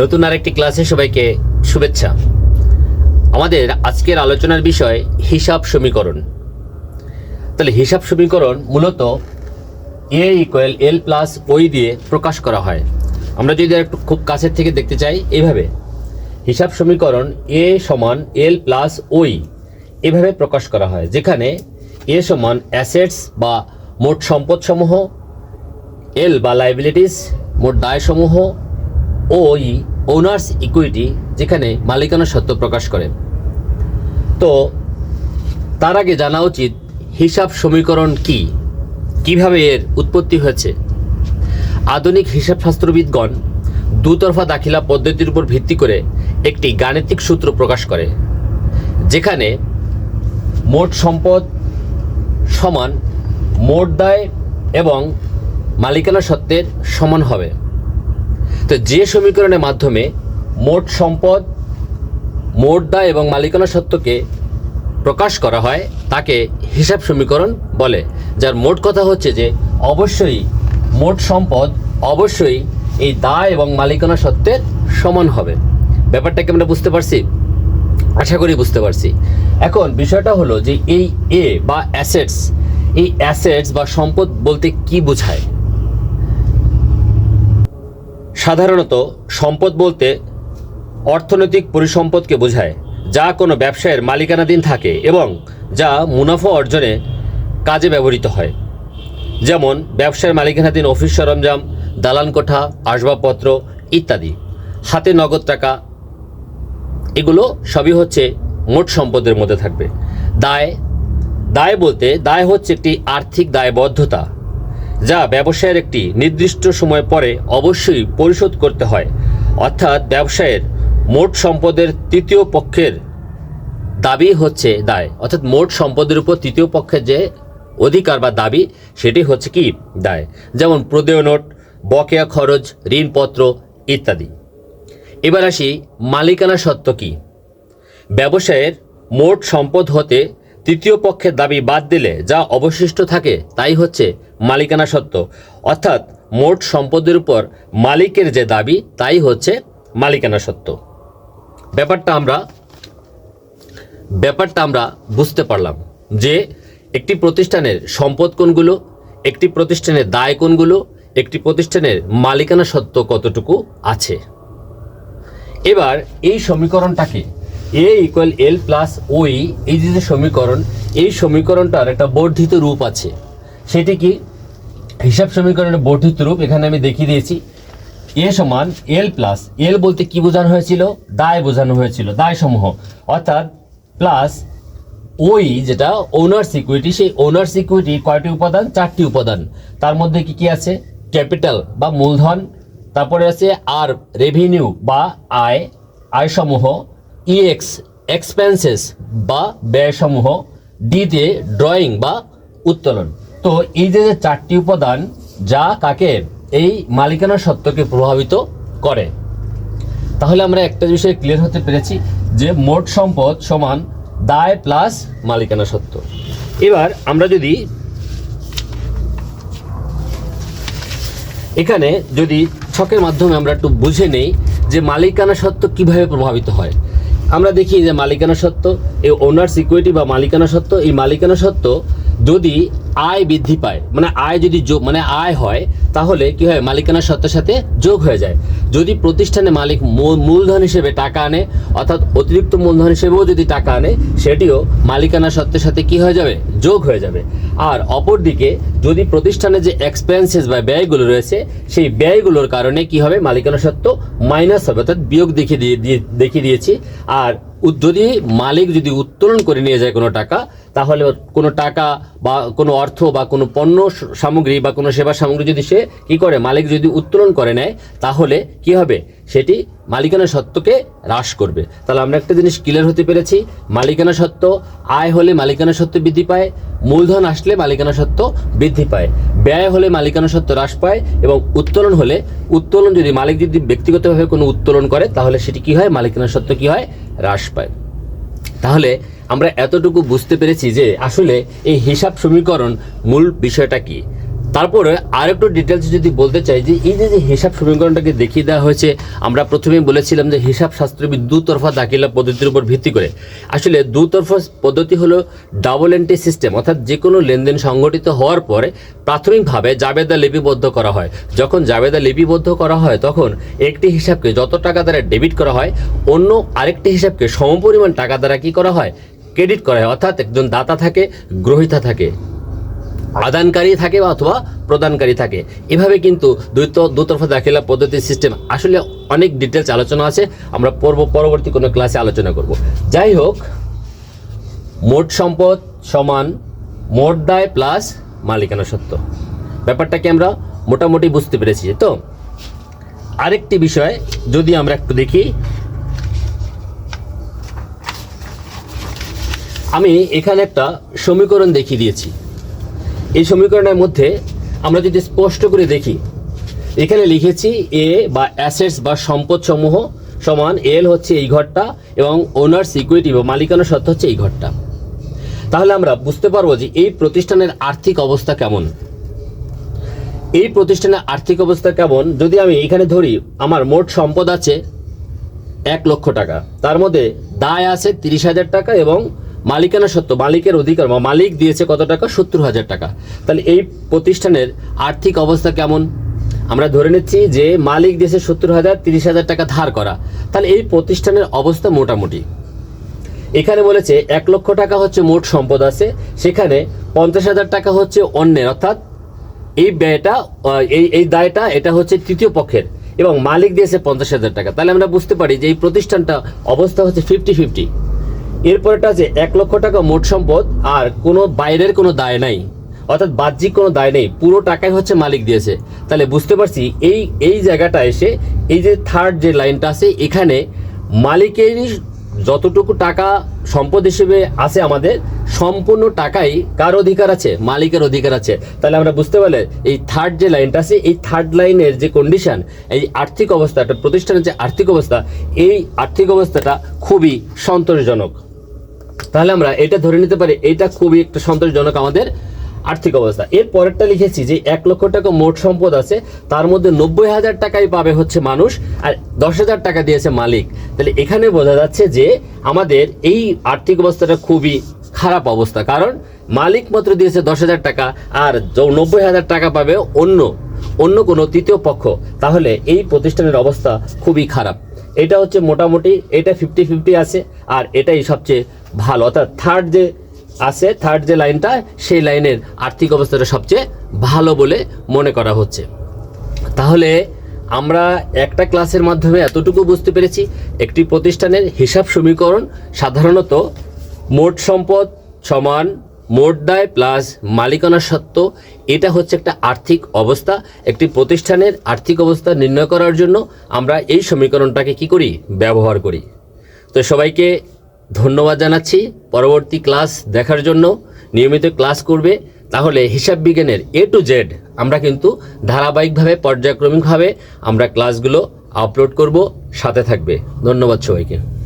নতুন আরেকটি ক্লাসে সবাইকে শুভেচ্ছা। আমাদের আজকের আলোচনার বিষয় হিসাব সমীকরণ। তাহলে হিসাব সমীকরণ মূলত এ ইকুয়াল এল প্লাস ওই দিয়ে প্রকাশ করা হয়। আমরা যদি একটু খুব কাছের থেকে দেখতে চাই এইভাবে হিসাব সমীকরণ এ সমান এল প্লাস ওই এভাবে প্রকাশ করা হয়, যেখানে এ সমান অ্যাসেটস বা মোট সম্পদসমূহ এল বা লাইবিলিটিস মোট দায়সমূহ ও ই ওনার্স ইকুইটি যেখানে মালিকানা সত্ত্ব প্রকাশ করে। তো তার আগে জানা উচিত হিসাব সমীকরণ কি? কীভাবে এর উৎপত্তি হয়েছে? আধুনিক হিসাব শাস্ত্রবিদগণ দুতরফা দাখিলা পদ্ধতির উপর ভিত্তি করে একটি গাণিতিক সূত্র প্রকাশ করে, যেখানে মোট সম্পদ সমান মোট দায় এবং মালিকানা সত্ত্বের সমান হবে। তো যে সমীকরণের মাধ্যমে মোট সম্পদ, মোট দায় এবং মালিকানা সত্ত্বকে প্রকাশ করা হয়, তাকে হিসাব সমীকরণ বলে। যার মোট কথা হচ্ছে যে, অবশ্যই মোট সম্পদ, অবশ্যই এই দায় এবং মালিকানা সত্ত্বের সমান হবে। ব্যাপারটাকে আমরা বুঝতে পারছি? আশা করি বুঝতে পারছি। এখন বিষয়টা হলো যে এই এ বা অ্যাসেটস এই অ্যাসেটস বা সম্পদ বলতে কি বোঝায়? সাধারণত সম্পদ বলতে অর্থনৈতিক পরিসম্পদকে বোঝায়, যা কোনো ব্যবসায়ের মালিকানাধীন থাকে এবং যা মুনাফা অর্জনে কাজে ব্যবহৃত হয়। যেমন ব্যবসার মালিকানাধীন অফিস সরঞ্জাম দালান কোঠা আসবাবপত্র ইত্যাদি। হাতে নগদ টাকা, এগুলো সবই হচ্ছে মোট সম্পদের মধ্যে থাকবে। দায় দায় বলতে দায় হচ্ছে একটি আর্থিক দায়বদ্ধতা। যা ব্যবসায়ের একটি নির্দিষ্ট সময় পরে অবশ্যই পরিশোধ করতে হয়। অর্থাৎ ব্যবসায়ের মোট সম্পদের তৃতীয় পক্ষের দাবি হচ্ছে দায়। অর্থাৎ মোট সম্পদের উপর তৃতীয় পক্ষের যে অধিকার বা দাবি, সেটি হচ্ছে কি? দায়। যেমন প্রদেয় নোট, বকেয়া খরচ, ঋণপত্র ইত্যাদি। এবার আসি মালিকানা সত্ত্ব কি? ব্যবসায়ের মোট সম্পদ হতে তৃতীয় পক্ষের দাবি বাদ দিলে যা অবশিষ্ট থাকে তাই হচ্ছে মালিকানা সত্ত্ব অর্থাৎ মোট সম্পদের উপর মালিকের যে দাবি, তাই হচ্ছে মালিকানা সত্ত্ব ব্যাপারটা আমরা ব্যাপারটা আমরা বুঝতে পারলাম যে একটি প্রতিষ্ঠানের সম্পদ কোনগুলো, একটি প্রতিষ্ঠানের দায় কোনগুলো, একটি প্রতিষ্ঠানের মালিকানা সত্ত্ব কতটুকু আছে। এবার এই সমীকরণটাকে এ ইকুয়াল এল প্লাস ওই এই যে সমীকরণ, এই সমীকরণটার একটা বর্ধিত রূপ আছে। সেটি কি? হিসাব সমীকরণের বর্ধিত রূপ, এখানে আমি দেখিয়ে দিয়েছি। এ সমান এল প্লাস এল বলতে কি বোঝানো হয়েছিল? দায় বোঝানো হয়েছিল দায় সমূহ অর্থাৎ প্লাস ওই যেটা ওনার্স ইকুইটি সেই ওনার্স ইকুইটি কয়টি উপাদান? চারটি উপাদান। তার মধ্যে কি কি আছে? ক্যাপিটাল বা মূলধন। তারপরে আছে আর রেভিনিউ বা আয়। আয়সমূহ। ইএক্স এক্সপেন্সেস বা ব্যয়সমূহ ডিতে ড্রয়িং বা উত্তোলন। তো এই যে যে চারটি উপাদান, যা কাকে এই মালিকানা সত্ত্বকে প্রভাবিত করে। তাহলে আমরা একটা বিষয়ে ক্লিয়ার হতে পেরেছি যে মোট সম্পদ সমান দায় প্লাস মালিকানা সত্ত্ব এবার আমরা যদি এখানে যদি ছকের মাধ্যমে আমরা একটু বুঝে নেই যে মালিকানা সত্ত্ব কীভাবে প্রভাবিত হয়। আমরা দেখি যে মালিকানা সত্ত্ব, এই ওনার সিকিউরিটি বা মালিকানা সত্ত্ব, এই মালিকানা সত্ত্ব যদি আয় বৃদ্ধি পায় মানে আয় যদি মানে আয় হয় তাহলে কি হয়? মালিকানা সত্ত্বের সাথে যোগ হয়ে যায়। যদি প্রতিষ্ঠানে মালিক মূলধন হিসেবে টাকা আনে, অর্থাৎ অতিরিক্ত মূলধন হিসেবেও যদি টাকা আনে, সেটিও মালিকানা সত্ত্বের সাথে কি হয়ে যাবে? যোগ হয়ে যাবে। আর অপরদিকে যদি প্রতিষ্ঠানে যে এক্সপেন্সেস বা ব্যয়গুলো রয়েছে, সেই ব্যয়গুলোর কারণে কি হবে? মালিকানা সত্ত্ব মাইনাস হবে। অর্থাৎ বিয়োগ দেখিয়ে দিয়ে, দেখিয়ে দিয়েছি। আর যদি মালিক যদি উত্তোলন করে নিয়ে যায় কোনো টাকা, তাহলে কোনো টাকা বা কোনো অর্থ বা কোনো পণ্য সামগ্রী বা কোনো সেবা সামগ্রী যদি সে কি করে, মালিক যদি উত্তোলন করে নেয়, তাহলে কি হবে? সেটি মালিকানা সত্ত্বকে হ্রাস করবে। তাহলে আমরা একটা জিনিস ক্লিয়ার হতে পেরেছি, মালিকানা সত্ত্ব আয় হলে মালিকানা সত্ত্ব বৃদ্ধি পায়, মূলধন আসলে মালিকানা সত্ত্ব বৃদ্ধি পায়। ব্যয় হলে মালিকানা সত্ত্ব হ্রাস পায় এবং উত্তোলন হলে, উত্তোলন যদি মালিক যদি ব্যক্তিগতভাবে কোনো উত্তোলন করে, তাহলে সেটি কি হয়? মালিকানা সত্ত্ব কি হয়? হ্রাস পায়। তাহলে আমরা এতটুকু বুঝতে পেরেছি যে আসলে এই হিসাব সমীকরণ মূল বিষয়টা কি? তারপরে আরেকটু ডিটেলস যদি বলতে চাই যে এই যে যে হিসাব সমীকরণটাকে দেখিয়ে দেওয়া হয়েছে, আমরা প্রথমেই বলেছিলাম যে হিসাব শাস্ত্রবিদ দুতরফা দাখিলা পদ্ধতির উপর ভিত্তি করে। আসলে দুতরফা পদ্ধতি হলো ডাবল এন্ট্রি সিস্টেম অর্থাৎ যে কোনো লেনদেন সংগঠিত হওয়ার পরে প্রাথমিকভাবে জাবেদা লিপিবদ্ধ করা হয়। যখন জাবেদা লিপিবদ্ধ করা হয়, তখন একটি হিসাবকে যত টাকা দ্বারা ডেবিট করা হয়, অন্য আরেকটি হিসাবকে সমপরিমাণ টাকা দ্বারা কি করা হয়? ক্রেডিট করা হয়। অর্থাৎ একজন দাতা থাকে, গ্রহিতা থাকে। আদানকারী থাকে বা অথবা প্রদানকারী থাকে। এভাবে কিন্তু দ্বৈত দুতরফা দাখিলা পদ্ধতির সিস্টেম আসলে অনেক ডিটেলস আলোচনা আছে। আমরা পর্ব পরবর্তী কোনো ক্লাসে আলোচনা করব। যাই হোক, মোট সম্পদ সমান মোট দায় প্লাস মালিকানা সত্ত্ব ব্যাপারটাকে আমরা মোটামুটি বুঝতে পেরেছি তো? আরেকটি বিষয়, যদি আমরা একটু দেখি, আমি এখানে একটা সমীকরণ দেখিয়ে দিয়েছি। এই সমীকরণের মধ্যে আমরা যদি স্পষ্ট করে দেখি, এখানে লিখেছি এ বা অ্যাসেটস বা সম্পদ সমূহ সমান এল হচ্ছে এই ঘরটা এবং ওনার্স ইকুইটি বা মালিকানা সত্ত্ব হচ্ছে এই ঘরটা। তাহলে আমরা বুঝতে পারব যে এই প্রতিষ্ঠানের আর্থিক অবস্থা কেমন। এই প্রতিষ্ঠানের আর্থিক অবস্থা কেমন? যদি আমি এখানে ধরি, আমার মোট সম্পদ আছে এক লক্ষ টাকা। তার মধ্যে দায় আছে তিরিশ হাজার টাকা এবং মালিকানা সত্ত্ব মালিকের অধিকার বা মালিক দিয়েছে কত টাকা? সত্তর হাজার টাকা। তাহলে এই প্রতিষ্ঠানের আর্থিক অবস্থা কেমন? আমরা ধরে নিচ্ছি যে মালিক দিয়েছে সত্তর হাজার, তিরিশ হাজার টাকা ধার করা। তাহলে এই প্রতিষ্ঠানের অবস্থা মোটামুটি। এখানে বলেছে এক লক্ষ টাকা হচ্ছে মোট সম্পদ আছে, সেখানে পঞ্চাশ হাজার টাকা হচ্ছে অন্যের, অর্থাৎ এই ব্যয়টা এই এই দায়টা, এটা হচ্ছে তৃতীয় পক্ষের, এবং মালিক দিয়েছে পঞ্চাশ হাজার টাকা। তাহলে আমরা বুঝতে পারি যে এই প্রতিষ্ঠানটা অবস্থা হচ্ছে ফিফটি ফিফটি এরপরটা আছে এক লক্ষ টাকা মোট সম্পদ আর কোনো বাইরের কোনো দায় নাই। অর্থাৎ বাহ্যিক কোনো দায় নেই, পুরো টাকাই হচ্ছে মালিক দিয়েছে। তাহলে বুঝতে পারছি এই এই জায়গাটা এসে এই যে থার্ড যে লাইনটা আছে, এখানে মালিকেরই যতটুকু টাকা সম্পদ হিসেবে আছে আমাদের, সম্পূর্ণ টাকাই কার অধিকার আছে? মালিকের অধিকার আছে। তাহলে আমরা বুঝতে পারলে এই থার্ড যে লাইনটা আছে, এই থার্ড লাইনের যে কন্ডিশন এই আর্থিক অবস্থা, একটা প্রতিষ্ঠানের যে আর্থিক অবস্থা, এই আর্থিক অবস্থাটা খুবই সন্তোষজনক। তাহলে আমরা এটা ধরে নিতে পারি, এটা খুবই একটা সন্তোষজনক আমাদের আর্থিক অবস্থা। এর পরেরটা লিখেছি যে, এক লক্ষ টাকা মোট সম্পদ আছে, তার মধ্যে নব্বই হাজার টাকাই পাবে হচ্ছে মানুষ, আর দশ হাজার টাকা দিয়েছে মালিক। তাহলে এখানে বোঝা যাচ্ছে যে, আমাদের এই আর্থিক অবস্থাটা খুবই খারাপ অবস্থা। কারণ মালিক মাত্র দিয়েছে দশ হাজার টাকা, আর নব্বই হাজার টাকা পাবে অন্য অন্য কোনো তৃতীয় পক্ষ। তাহলে এই প্রতিষ্ঠানের অবস্থা খুবই খারাপ। এটা হচ্ছে মোটামুটি, এটা ফিফটি ফিফটি আছে, আর এটাই সবচেয়ে ভালো। অর্থাৎ থার্ড যে আছে থার্ড যে লাইনটা, সেই লাইনের আর্থিক অবস্থাটা সবচেয়ে ভালো বলে মনে করা হচ্ছে। তাহলে আমরা একটা ক্লাসের মাধ্যমে এতটুকু বুঝতে পেরেছি, একটি প্রতিষ্ঠানের হিসাব সমীকরণ সাধারণত মোট সম্পদ সমান মোট দায় প্লাস মালিকানা সত্ত্ব, এটা হচ্ছে একটা আর্থিক অবস্থা। একটি প্রতিষ্ঠানের আর্থিক অবস্থা নির্ণয় করার জন্য আমরা এই সমীকরণটাকে কি করি? ব্যবহার করি। তো সবাইকে ধন্যবাদ জানাচ্ছি। পরবর্তী ক্লাস দেখার জন্য নিয়মিত ক্লাস করবে। তাহলে হিসাব বিজ্ঞানের এ টু জেড আমরা কিন্তু ধারাবাহিকভাবে, পর্যায়ক্রমিকভাবে আমরা ক্লাসগুলো আপলোড করব। সাথে থাকবে। ধন্যবাদ সবাইকে।